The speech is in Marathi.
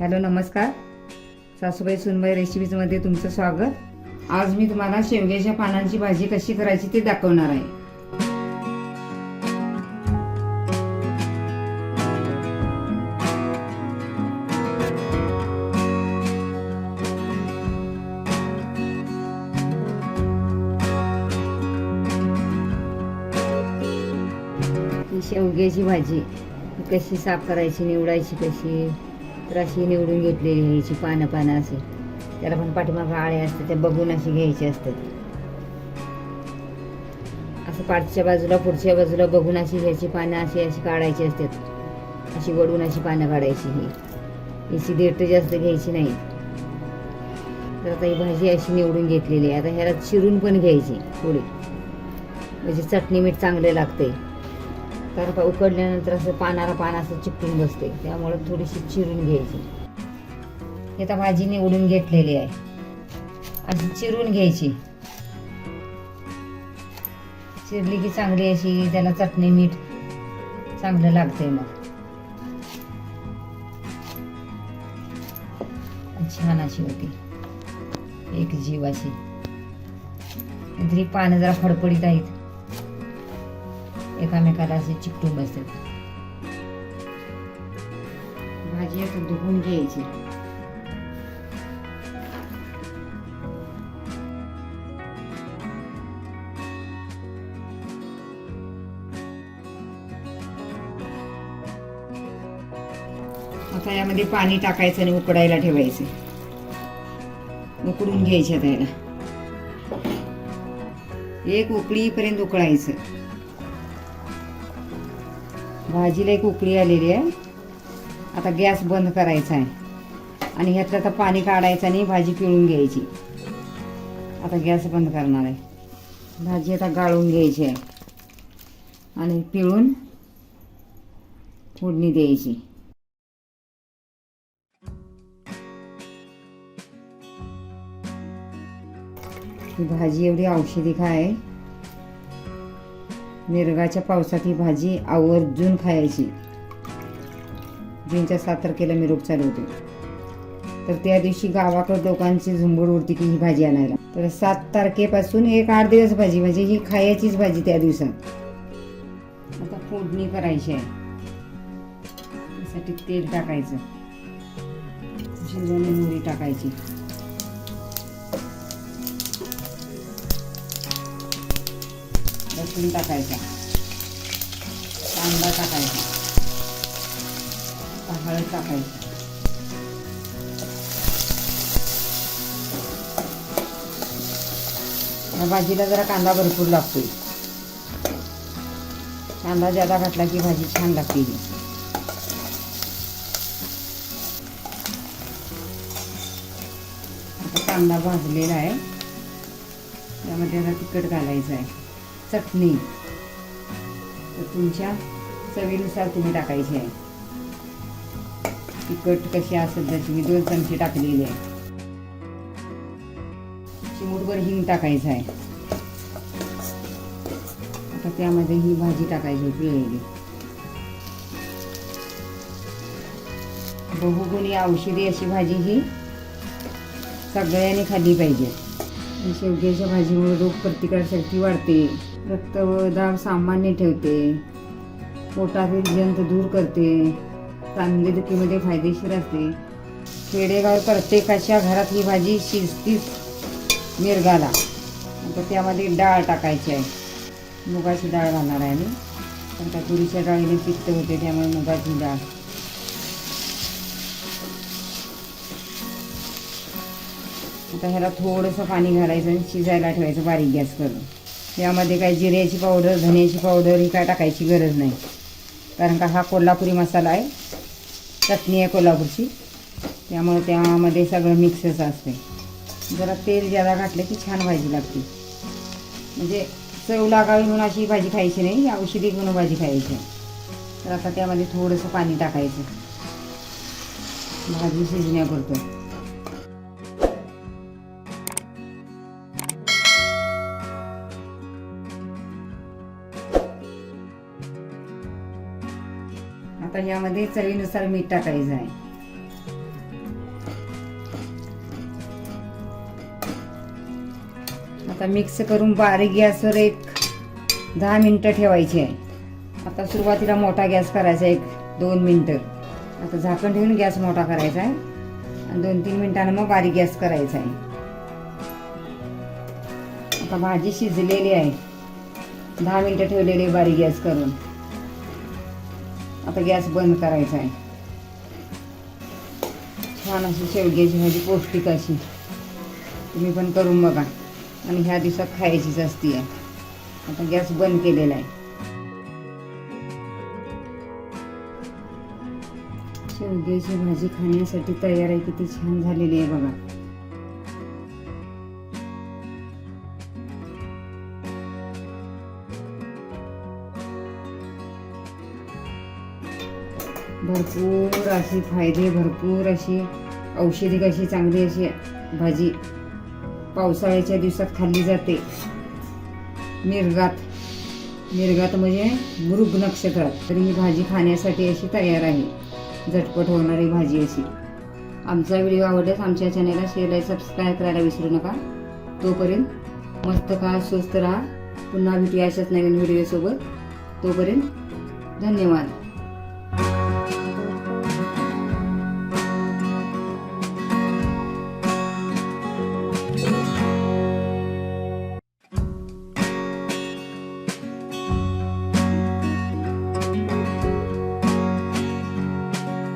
हॅलो नमस्कार. सासूबाई सुनबाई रेसिपीजमध्ये तुमचं स्वागत. आज मी तुम्हाला शेवग्याच्या पानांची भाजी कशी करायची ते दाखवणार आहे. शेवग्याची भाजी कशी साफ करायची निवडायची कशी? तर अशी निवडून घेतलेली आहे पानं पानं अशी. त्याला पण पाठीमागं आळे असते त्या बघून अशी घ्यायची असतात. असं पाठच्या बाजूला पुढच्या बाजूला बघून अशी घ्यायची पानं अशी अशी काढायची असतात. अशी वडून अशी पानं काढायची ही. याची देठ जास्त घ्यायची नाही. तर आता ही भाजी अशी निवडून घेतलेली आहे. आता ह्याला चिरून पण घ्यायची थोडी म्हणजे चटणी मीठ चांगले लागते कारण का उकडल्यानंतर असं पानाला पान असं चिपटून बसते. त्यामुळे थोडीशी चिरून घ्यायची. हे आता भाजी निवडून घेतलेली आहे. अशी चिरून घ्यायची. चिरली की चांगली अशी त्याला चटणी मीठ चांगलं लागतंय मग. छान अशी होती. एक जीव अशी तरी पानं जरा फडफडीत आहेत. एकामेकाला असे चिकटून बसतात. भाजी असं धुवून घ्यायची. आता यामध्ये पाणी टाकायचं आणि उकडायला ठेवायचं. उकडून घ्यायच्या त्याला. याला एक उकळीपर्यंत उकळायचं. भाजीला एक उकळी आलेली आहे. आता गॅस बंद करायचा आहे. आणि ह्यातलं आता पाणी काढायचं आणि भाजी पिळून घ्यायची. आता गॅस बंद करणार आहे. भाजी आता गाळून घ्यायची आहे. आणि पिळून फोडणी द्यायची. ही भाजी एवढी औषधी काय मिरगाच्या पावसात ही भाजी आवर्जून खायची. जूनच्या सात तारखेला मी रोग चालू होते. तर त्या दिवशी गावाकडे लोकांची झुंबड उडती की ही भाजी आणायला. तर सात तारखेपासून एक आठ दिवस भाजी म्हणजे ही खायचीच भाजी त्या दिवसात. आता फोडणी करायची आहे. त्यासाठी तेल टाकायचं. शिजवणी मोहरी टाकायची. लसूण टाकायचा. कांदा टाकायचा. हळद टाकायची. या भाजीला जरा कांदा भरपूर लागतोय. कांदा ज्यादा घातला की भाजी छान लागते. कांदा भाजलेला आहे. त्यामध्ये आता तिखट घालायचं आहे. चटणी. तर तुमच्या चवीनुसार तुम्ही टाकायची आहे. तिखट कशी असेल तर तुम्ही दोन चमचे टाकलेली आहे. चिमूटभर हिंग टाकायचं आहे. आता त्यामध्ये ही भाजी टाकायची पिळलेली. बहुगुणी औषधी अशी भाजी ही सगळ्यांनी खाल्ली पाहिजे. शेवग्याच्या भाजीमुळे रोग प्रतिकारशक्ती वाढते. रक्तदाब सामान्य ठेवते. पोटातील जंत दूर करते. सांधेदुखीमध्ये फायदेशीर असते. खेडेगाव प्रत्येकाच्या घरात ही भाजी शिजतीच मिरगाला आता त्यामध्ये डाळ टाकायची आहे. मुगाची डाळ घालणार आहे मी पण त्या तुरीच्या डाळीने पित्त होते त्यामुळे मुगाची डाळ. आता ह्याला थोडंसं पाणी घालायचं आणि शिजायला ठेवायचं बारीक गॅस करून. यामध्ये काय जिऱ्याची पावडर धन्याची पावडर ही काय टाकायची गरज नाही. कारण का हा कोल्हापुरी मसाला आहे. चटणी आहे कोल्हापूरची. त्यामुळे त्यामध्ये सगळं मिक्सच असते. जरा तेल ज्यादा घातलं की छान भाजी लागते. म्हणजे चव लागावी म्हणून अशी भाजी खायची नाही. औषधी म्हणून भाजी खायची. आहे. तर आता त्यामध्ये थोडंसं पाणी टाकायचं. भाजी शिजण्यापुरतं आपण यामध्ये चवीनुसार मीठ टाकायचं आहे. आता मिक्स करून बारीक गॅसवर एक दहा मिनटं ठेवायची आहे. आता सुरुवातीला मोठा गॅस करायचा एक दोन मिनटं. आता झाकण ठेवून गॅस मोठा करायचा आहे. आणि दोन तीन मिनटानं मग बारीक गॅस करायचा आहे. आता भाजी शिजलेली आहे. दहा मिनटं ठेवलेली बारीक गॅस करून. आता गॅस बंद करायचा आहे. छान अशी शेवग्याची भाजी पौष्टिक अशी. तुम्ही पण करून बघा. आणि ह्या दिवसात खायचीच असती आहे. आता गॅस बंद केलेला आहे. शेवग्याची भाजी खाण्यासाठी तयार आहे. किती छान झालेली आहे बघा. भरपूर अशी फायदे भरपूर अशी औषधी कशी चांगली अशी भाजी पावसाळ्याच्या दिवसात खाल्ली जाते. मिरगात मिरगात म्हणजे मृग नक्षत्रात तर ही भाजी खाण्यासाठी अशी तयार आहे. झटपट होणारी भाजी अशी. आमचा व्हिडिओ आवडल्यास आमच्या चॅनेलला शेअर आणि सबस्क्राईब करायला विसरू नका. तोपर्यंत मस्त खा स्वस्त राहा. पुन्हा भेटूया अशाच नवीन व्हिडिओसोबत. तोपर्यंत धन्यवाद.